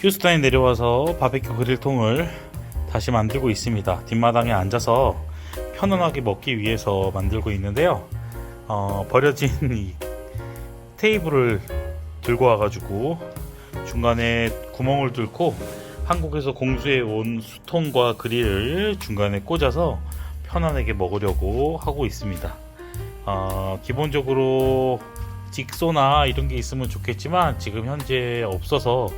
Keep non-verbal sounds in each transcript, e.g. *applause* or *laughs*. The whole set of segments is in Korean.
휴스턴에 내려와서 바베큐 그릴통을 다시 만들고 있습니다. 뒷마당에 앉아서 편안하게 먹기 위해서 만들고 있는데요. 어, 버려진 이 테이블을 들고 와가지고 중간에 구멍을 뚫고 한국에서 공수해 온 수통과 그릴을 중간에 꽂아서 편안하게 먹으려고 하고 있습니다. 어, 기본적으로 직소나 이런 게 있으면 좋겠지만 지금 현재 없어서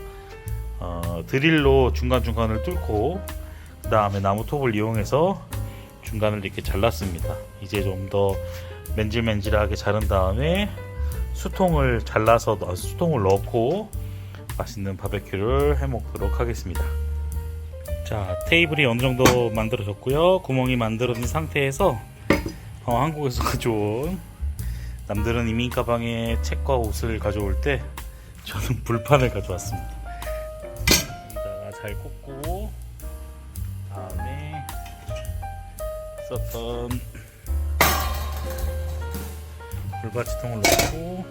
어, 드릴로 중간중간을 뚫고 그 다음에 나무 톱을 이용해서 중간을 이렇게 잘랐습니다. 이제 좀 더 맨질맨질하게 자른 다음에 수통을 잘라서 넣- 수통을 넣고 맛있는 바베큐를 해 먹도록 하겠습니다. 자 테이블이 어느 정도 만들어졌고요. 구멍이 만들어진 상태에서 어, 한국에서 *laughs* 가져온 남들은 이민 가방에 책과 옷을 가져올 때 저는 *laughs* 불판을 가져왔습니다. 잘 꽂고 다음에 썼던 불받치통을 넣고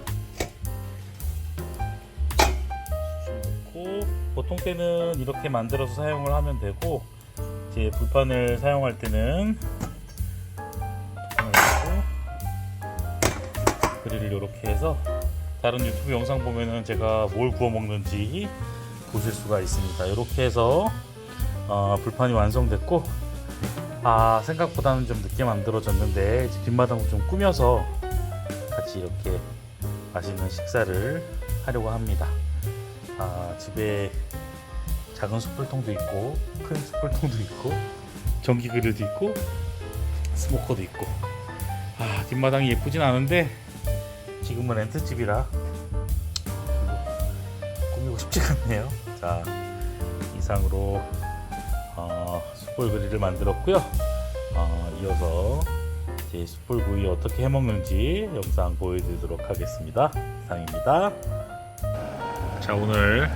넣고 보통 때는 이렇게 만들어서 사용을 하면 되고 이제 불판을 사용할 때는 그릴을 이렇게 해서 다른 유튜브 영상 보면은 제가 뭘 구워 먹는지 보실 수가 있습니다. 이렇게 해서 어, 불판이 완성됐고 아 생각보다는 좀 늦게 만들어졌는데 뒷마당을 좀 꾸며서 같이 이렇게 맛있는 식사를 하려고 합니다. 아 집에 작은 숯불통도 있고 큰 숯불통도 있고 전기 그릴도 있고 스모커도 있고 아 뒷마당이 예쁘진 않은데 지금은 렌트집이라 꾸미고 싶지가 않네요. 자 이상으로 어, 숯불 그릴을 만들었고요. 어, 이어서 제 숯불 구이 어떻게 해 먹는지 영상 보여드리도록 하겠습니다. 이상입니다. 자 오늘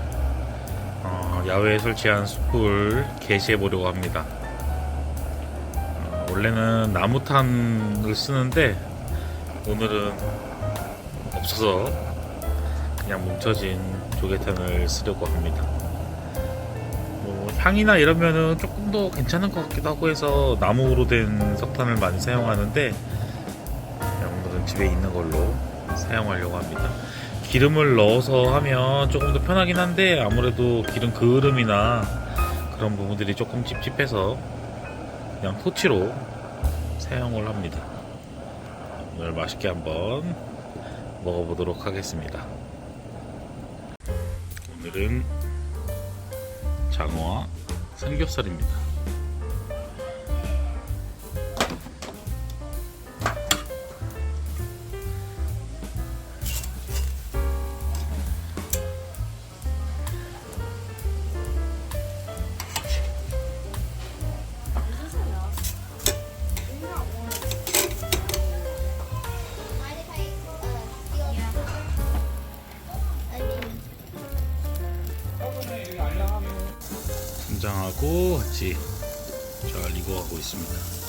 어, 야외에 설치한 숯불 게시해 보려고 합니다. 어, 원래는 나무탄을 쓰는데 오늘은 없어서 그냥 뭉쳐진 조개탄을 쓰려고 합니다. 뭐 향이나 이러면은 조금 더 괜찮은 것 같기도 하고 해서 나무로 된 석탄을 많이 사용하는데 오늘은 집에 있는 걸로 사용하려고 합니다. 기름을 넣어서 하면 조금 더 편하긴 한데 아무래도 기름 그름이나 그런 부분들이 조금 찝찝해서 그냥 토치로 사용을 합니다. 오늘 맛있게 한번 먹어보도록 하겠습니다. 오늘은 장어와 삼겹살입니다. 간장하고 같이 잘 익어가고 있습니다.